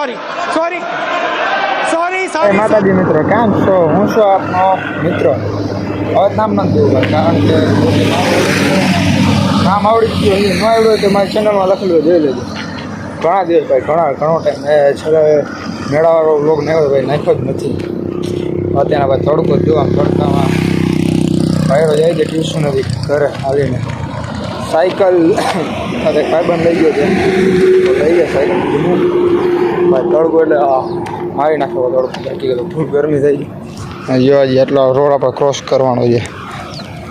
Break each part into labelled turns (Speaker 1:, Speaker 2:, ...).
Speaker 1: Sorry sorry sorry sorry
Speaker 2: માતાજી મિત્રો કેમ છો? હું છું આપનો મિત્ર. હવે નામ નથી દેવું કારણ કે નામ આવડી ગયું ન આવડ્યું તો મારી ચેનલમાં લખેલું જોઈ લેજો. ઘણા દિવસ ભાઈ ઘણા ઘણો ટાઈમ એ છેલ્લે મેળાવાળો વ્લોગ ને ભાઈ નાખ્યો જ નથી. અત્યારે ભાઈ તડકો જ જોવા તડકામાં ભાઈરો જાય છે ટ્યુશન ઘરે આવીને. સાયકલ સાથે ભાઈબંધ લઈ ગયો છે લઈ ગયા સાયકલ ભાઈ તડકો એટલે મારી નાખ્યો તડકો બાકી ગરમી થઈ ગઈ. જો હજી એટલો રોડ આપણે ક્રોસ કરવાનો છે.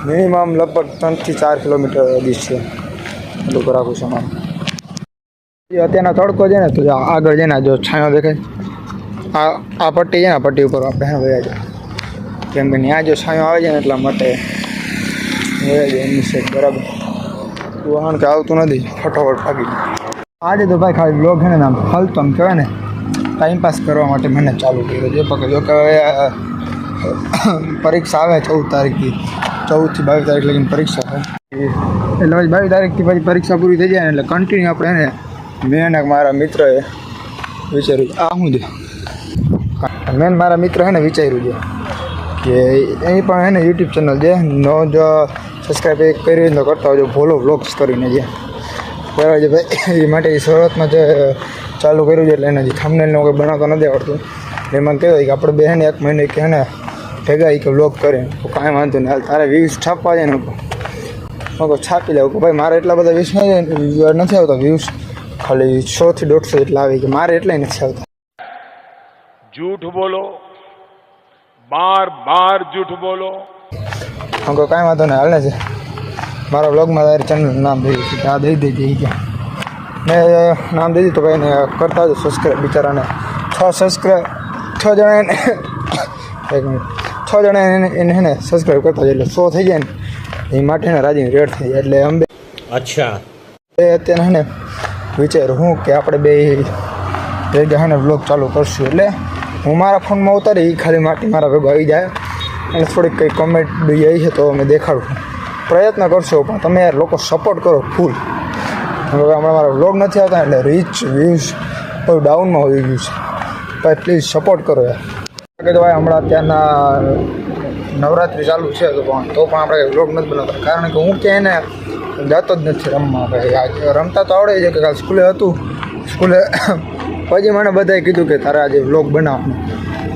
Speaker 2: મિનિમમ લગભગ ત્રણથી ચાર કિલોમીટર દીશ છે. એટલું કરાવું છે અમારે અત્યારનો તડકો છે ને તો આગળ છે ને જો છાંયો દેખાય. આ આ પટ્ટી છે ને પટ્ટી ઉપર આપણે વયા જાય કેમ કે ત્યાં જો છાંયો આવે છે ને એટલા માટે વયા જાય એમની સાઈડ બરાબર. વાહન કે આવતું નથી ફટાફટ ભાગી. આજે તો ભાઈ ખાલી બ્લોગ છે ને, આમ હલતો આમ કહેવાય ને ટાઈમ પાસ કરવા માટે મને ચાલુ કર્યું જો જો કે હવે પરીક્ષા આવે ચૌદ તારીખથી. ચૌદથી બાવીસ તારીખ લગીને પરીક્ષા થાય. એટલે પછી બાવીસ તારીખથી પછી પરીક્ષા પૂરી થઈ જાય ને, એટલે કન્ટિન્યુ આપણે ને મેં અને મારા મિત્રએ વિચાર્યું આ હું છે? મેન મારા મિત્ર હે ને વિચાર્યું છે કે એ પણ હે ને યુટ્યુબ ચેનલ છે. નો જો સબસ્ક્રાઈબ કરી તો કરતા હોજો ભોલો વ્લોગ્સ કરીને છે. કહેવાય છે ભાઈ. એ માટે શરૂઆતમાં જે ચાલુ કર્યું છે એટલે એને જે થંબનેલનો કોઈ બનાવતો નથી આવડતું. એમાં કહેવાય કે આપણે બહેને એક મહિને કે એને ભેગા કે બ્લોક કરે તો કાંઈ વાંધો નહીં. હાલ તારે વ્યૂઝ છાપવા છે ને મગો છાપી લેવું કે ભાઈ મારે એટલા બધા વ્યૂઝ નથી નથી આવતા વ્યૂઝ ખાલી સોથી દોઢસો એટલા આવે કે મારે એટલા નથી આવતા.
Speaker 3: જૂઠ બોલો. બાર બાર જૂઠ
Speaker 2: બોલો. અંકો કાંઈ વાંધો નહીં. હાલે છે. મારા વ્લોગમાં તારી ચેનલનું નામ દઈ દીધું કે આ દઈ દેજે ઈ કે મેં નામ દઈ દીધું તો ભાઈ એને કરતા જ સબસ્ક્રાઈબ બિચારાને છ સબસ્ક્રાઈબ છ જણા એને એક મિનિટ છ જણા એને એને હે ને સબસ્ક્રાઈબ કરતા જાય એટલે સો થઈ જાય ને। એ માટે ને રાજીની રેટ થઈ જાય એટલે અંબે
Speaker 1: અચ્છા.
Speaker 2: એ અત્યારે હે ને વિચાર હું કે આપણે બે ભેગા હે ને વ્લોગ ચાલુ કરશું એટલે હું મારા ફોનમાં ઉતારી એ ખાલી માટે મારા ભેગો આવી જાય. અને થોડીક કંઈ કોમેન્ટ બી આવી છે તો અમે દેખાડું. પ્રયત્ન કરશો, પણ તમે લોકો સપોર્ટ કરો ફૂલ હમણાં મારા વ્લોગ નથી આવતા, એટલે રીચ વ્યૂઝ બધું ડાઉનમાં હોઈ ગયું છે. ભાઈ પ્લીઝ સપોર્ટ કરો યાર. કે ભાઈ હમણાં અત્યારના નવરાત્રિ ચાલુ છે તો પણ તો પણ આપણે વ્લોગ નથી બનાવતા. કારણ કે હું ક્યાંય એને જતો જ નથી રમવા. ભાઈ રમતા તો આવડે છે, કે કાલ સ્કૂલે હતું. સ્કૂલે પછી મને બધાએ કીધું કે તારે આજે વ્લોગ બનાવ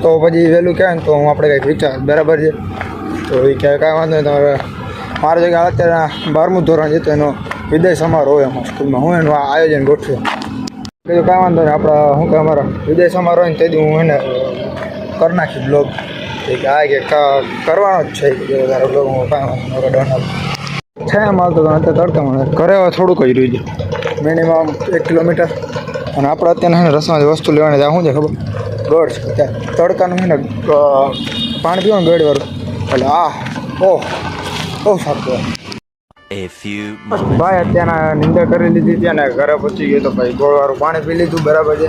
Speaker 2: તો પછી વહેલું કહેવાય ને તો હું આપણે કંઈક વિચાર, બરાબર છે? તો એ કહે કાંઈ વાંધો નહીં, તમારે મારે જગ્યાએ અત્યારે બારમું ધોરણ છે એનો વિદાય સમારોહ અમારા સ્કૂલમાં. હું એનું આયોજન ગોઠવ્યું. બીજું કાંઈ વાંધો નહીં, આપણા, શું કે અમારા વિદાય સમારોહ ને તેથી હું એને કરી નાખી બ્લોગ. કે આ કે કરવાનો જ છે. જો બ્લોગ હું કાંઈ વાંધો નહીં છે એમ હાલતો તો અત્યારે તડકામાં ઘરે થોડુંક જ રહ્યું છે. મિનિમમ એક કિલોમીટર. અને આપણે અત્યારે રસમાં વસ્તુ લેવાની ત્યાં શું છે ખબર? ગળ છે. ત્યાં તડકાનું છે ને પાણી પીવાનું ગળ વાળું એટલે આ ઓહ બહુ સારું ભાઈ અત્યારના નિંદા કરી લીધી ત્યાં અને ઘરે પહોંચી ગયો તો ભાઈ ગોળવાળું પાણી પી લીધું બરાબર છે.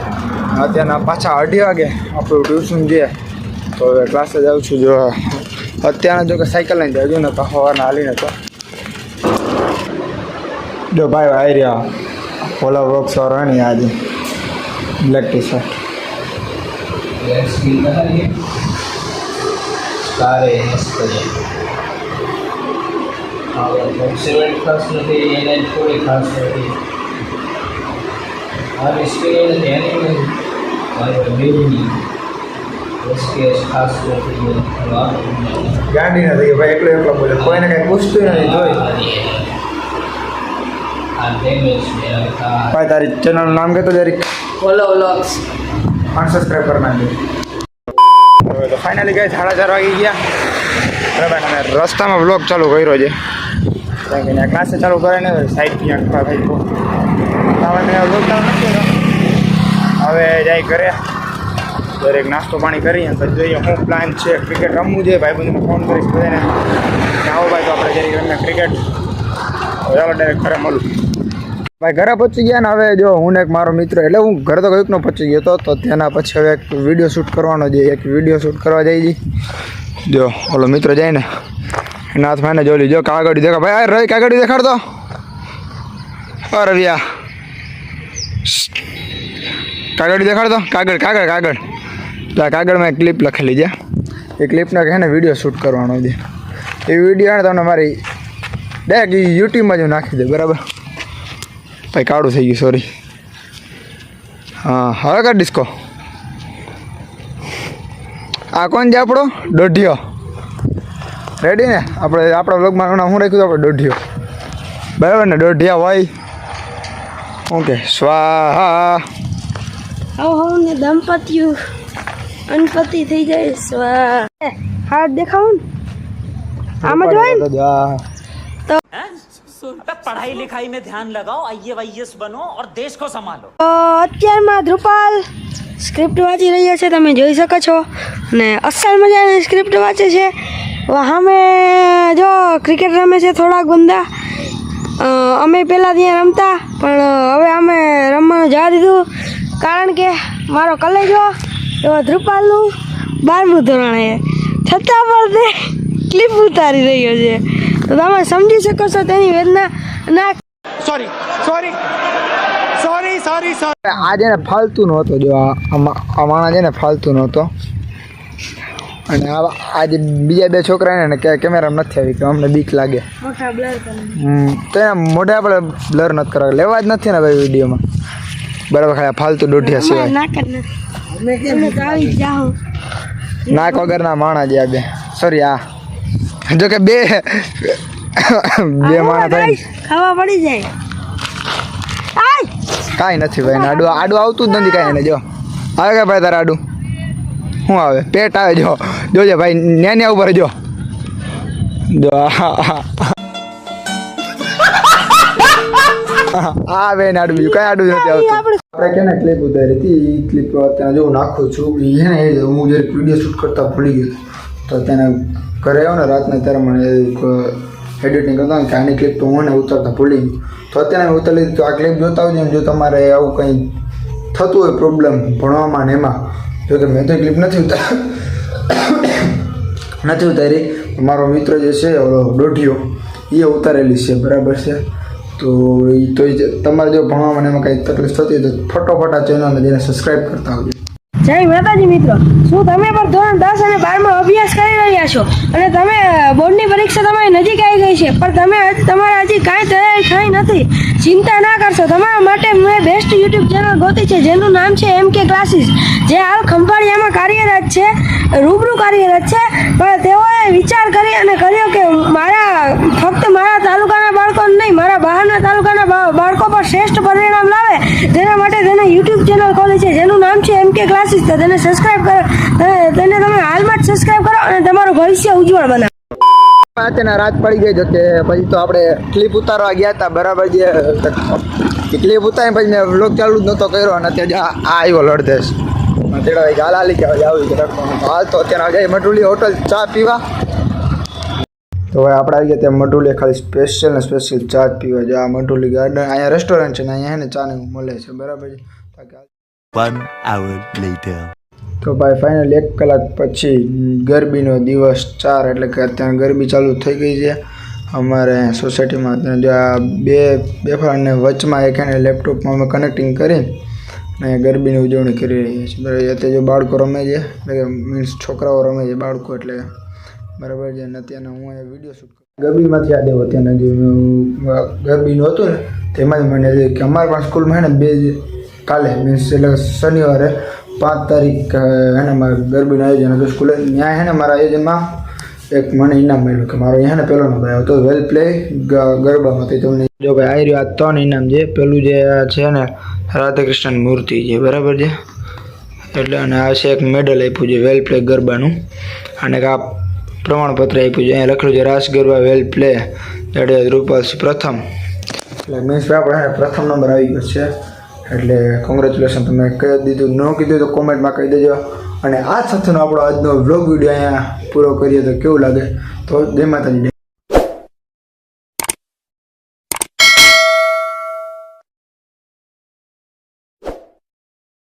Speaker 2: અત્યારના પાછા અઢી વાગે આપણું ટ્યુશન છે. તો હવે ક્લાસે જાઉં છું જો અત્યારના જો કે સાયકલ લઈને છું ને તો સવારના હાલીને તો. જો ભાઈ આવી રહ્યા. ઓલા વર્ક વાળો ને આજે. બ્લેક ટી શર્ટ
Speaker 4: સારે મસ્ત છે સેવન ખાસ નથી એને કોઈ ખાસ નથી આ એની મારી નથી
Speaker 2: ગાંડી નથી ભાઈ એકલો એકલો બોલે. કોઈને કંઈ પૂછતું નથી જોઈ. ભાઈ તારી ચેનલનું નામ કહેતો જરીક
Speaker 4: ફોલો વ્લોગ્સ
Speaker 2: અનસબસ્ક્રાઈબ કરી નાખજો. તો ફાઇનલી ગઈ સાડા ચાર વાગી ગયા. બરાબર રસ્તામાં બ્લોગ ચાલુ કર્યો છે. કારણ કે ક્લાસે ચાલુ કરે ને સાઈડથી ત્યાં ભાઈ તો હવે મેં બ્લોગ નથી હવે જાય ઘરે. દરેક નાસ્તો પાણી કરી અને પછી જોઈએ શું પ્લાન છે. ક્રિકેટ રમવું છે. ભાઈ બંધુને ફોન કરીશ બધાને. આવો ભાઈ તો આપણે જઈએ રમીએ ક્રિકેટ ચાલો ડાયરેક્ટ ઘરે મળું. ભાઈ, ઘરે પહોંચી ગયા ને હવે જો હું એક મારો મિત્ર, એટલે હું ઘરે તો કયુંકનો પહોંચી ગયો હતો તો તેના પછી હવે એક વીડિયો શૂટ કરવાનો છે. એક વીડિયો શૂટ કરવા જઈ જો, ઓલો મિત્ર જાય ને એના ભાઈને જોઈ જો કાગડી દેખા ભાઈ, આ રવિ કાગળ દેખાડતો. અરે રવિયા કાગળ દેખાડ દો કાગળ કાગળ કાગળ. તો આ કાગળમાં એક ક્લિપ લખેલી છે. એ ક્લિપનો છે ને વીડિયો શૂટ કરવાનો છે. એ વીડિયો તમને મારી ડાયરેક્ટ યુટ્યુબમાં જ નાખી દે બરાબર? ભાઈ, કાળું થઈ ગયું સોરી હા, હવે કર ડિસ્કો આ કોણ છે આપણો? દોઢિયો. રેડી ને આપણે આપણા વ્લોગમાં નામ શું રાખ્યું હતું આપણે દોઢિયો બરાબર ને દોઢિયા હોય ઓકે સ્વાહા
Speaker 5: હવ હવ ને દંપતીઓ અનપતિ થઈ જાય સ્વા હાથ દેખાવું ને આમ જ હોય ને
Speaker 2: હા
Speaker 6: पढ़ाई लिखाई में ध्यान लगाओ आईएएस बनो और देश को संभालो
Speaker 5: તો અત્યારમાં ધ્રુપાલ સ્ક્રિપ્ટ વાંચી રહ્યા છે તમે જોઈ શકો છો અને અસલ મજાની સ્ક્રિપ્ટ વાંચે છે સામે જો ક્રિકેટ રમે છે થોડા ગુંદા અમે પહેલાં ત્યાં રમતા પણ હવે અમે રમવાનું જવા દીધું. કારણ કે મારો કલેજો એવો ધ્રુપાલનું બારમું ધોરણ છે. છતાં પણ તે ક્લિપ ઉતારી રહ્યો છે. તો તમે સમજી શકો છો તેની વેદના. ના
Speaker 1: sorry sorry sorry sorry sorry
Speaker 2: આ જેને ફાલતું ફાલતુ નહોતો જો આ આમાં- આ માણસ છે ને નહોતો. અને આજે આ બીજા બે છોકરા ને કે કેમેરામાં નથી આવી કે અમને બીક લાગે.
Speaker 5: મોટા બ્લર કરે.
Speaker 2: હમ, તો એના મોઢે આપણે બ્લર નથી કરવા. લેવા જ નથી ને ભાઈ વિડીયોમાં. બરાબર ખાલી આ ફાલતુ દોઢિયા સિવાય. નાક વગરના માણા જે આ બે. સોરી આ. જો કે બે. બે માણા થાય
Speaker 5: ખાવા પડી જાય.
Speaker 2: કાંઈ નથી ભાઈ આડું આડું આવતું જ નથી કાંઈ એને જો. આવે કે ભાઈ તારા આડું? શું આવે? પેટ આવે જો. જોજે ભાઈ નેન્યા ન્યા ઉપર જો. આ આવે ને આડું બીજું. કાંઈ આડું નથી આવતું. આપણે કેને ક્લિપ ઉતારી હતી? એ ક્લિપ જો નાખું છું. એ છે ને હું જ્યારે વીડિયો શૂટ કરતા ભૂલી ગયો. તો તેને ઘરે આવ્યો ને રાતના ત્યારે મને એડિટિંગ કરતા કે આની ક્લિપ તો હું ને ઉતારતા ભૂલી ગયું. તો અત્યારે મેં ઉતારી તો આ ક્લિપ જોતા આવજો જો તમારે આવું કંઈ થતું હોય પ્રોબ્લેમ ભણવામાં ને એમાં જો કે મેં તો ક્લિપ નથી ઉતાર. નથી ઉતારી. મારો મિત્ર જે છે દોઢિયો એ ઉતારેલી છે, બરાબર છે? તો એ તો તમારે જો ભણવામાં એમાં કંઈ તકલીફ થતી હોય તો ફટોફટ આ ચેનલને જઈને સબસ્ક્રાઈબ કરતા આવજો.
Speaker 5: જય માતાજી મિત્રો. શું તમે પણ ધોરણ દસ અને બારમાં અભ્યાસ કરી રહ્યા છો? અને તમે બોર્ડની પરીક્ષા તમારી નજીક ગઈ છે. પણ તમે તમારા હજી કાંઈ તૈયારી થઈ નથી. ચિંતા ના કરશો. તમારા માટે મેં બેસ્ટ યુટ્યુબ ચેનલ ગોતી છે, જેનું નામ છે એમ કે ક્લાસીસ જે હાલ ખંભાળિયામાં કાર્યરત છે, રૂબરૂ કાર્યરત છે, પણ તેઓએ વિચાર કરી અને કર્યો કે મારા ફક્ત મારા તાલુકાના બાળકો નહીં, મારા બહારના તાલુકાના બાળકો પર શ્રેષ્ઠ પરિણામ લાવે, તેના માટે તેને યુટ્યુબ ચેનલ ખોલી છે, જેનું નામ છે એમ કે ક્લાસીસ તો તેને સબસ્ક્રાઈબ કરો. તેને તમે હાલમાં જ સબસ્ક્રાઇબ કરો અને તમારું ભવિષ્ય ઉજ્જવળ બનાવો.
Speaker 2: અત્યારના રાત પડી ગઈ જોકે. પછી તો આપણે ક્લિપ ઉતારવા ગયા હતા. બરાબર જે ક્લિપ ઉતારી પછી મેં વ્લોગ ચાલુ જ નહોતો કર્યો અને અત્યારે આ આવ્યો લડદેશ તેડા ગાલ જાય મટુલી હોટલ ચા પીવા. તો હવે આપણે આવી ગયા ત્યાં ખાલી સ્પેશિયલ ને સ્પેશિયલ ચા પીવા. જો આ મટુલી ગાર્ડન અહીંયા રેસ્ટોરન્ટ છે ને, અહીંયા ને ચા ને મળે છે. બરાબર. તો ભાઈ ફાઇનલ એક કલાક પછી ગરબીનો દિવસ ચાર, એટલે કે અત્યારે ગરબી ચાલુ થઈ ગઈ છે. અમારે સોસાયટીમાં જો આ બે બે ફાળને વચમાં એક એને લેપટોપમાં અમે કનેક્ટિંગ કરી અને ગરબીની ઉજવણી કરી રહ્યા છીએ. બરાબર, અત્યારે જો બાળકો રમે છે, એટલે કે મીન્સ છોકરાઓ રમે છે, બાળકો, એટલે બરાબર છે. અને અત્યારના હું અહીંયા વીડિયો શૂટ ગરબીમાંથી યાદ આવ્યો અત્યારના જે ગરબીનું હતું ને, તેમાં જ મને કે અમારા પણ સ્કૂલમાં ને, બે કાલે મીન્સ એટલે શનિવારે પાંચ તારીખ એને મારે ગરબીનું આયોજન હતું સ્કૂલે. ત્યાં હે ને, મારા આયોજનમાં એક મને ઇનામ મળ્યું, કે મારો અહીંયા પહેલો નંબર આવ્યો હતો વેલ પ્લે ગરબામાંથી તમને. જો ભાઈ આવી રહ્યું આ ત્રણ ઇનામ છે. પેલું જે છે ને રાધાકૃષ્ણ મૂર્તિ છે, બરાબર છે? એટલે અને આ છે એક મેડલ આપ્યું છે વેલ પ્લે ગરબાનું. અને આ પ્રમાણપત્ર આપ્યું છે, અહીંયા લખેલું છે, રાસ ગરબા વેલ પ્લે જાડેજા રૂપાલ પ્રથમ. એટલે મીન્સ આપણે, પ્રથમ નંબર આવી ગયો છે. એટલે કોંગ્રેચ્યુલેશન તમે કહી દીધું, ન કીધું તો કોમેન્ટમાં કહી દેજો. અને આ સાથેનો આપણો આજનો વ્લોગ વીડિયો અહીંયા પૂરો કરીએ તો કેવું લાગે? તો જય માતાજી.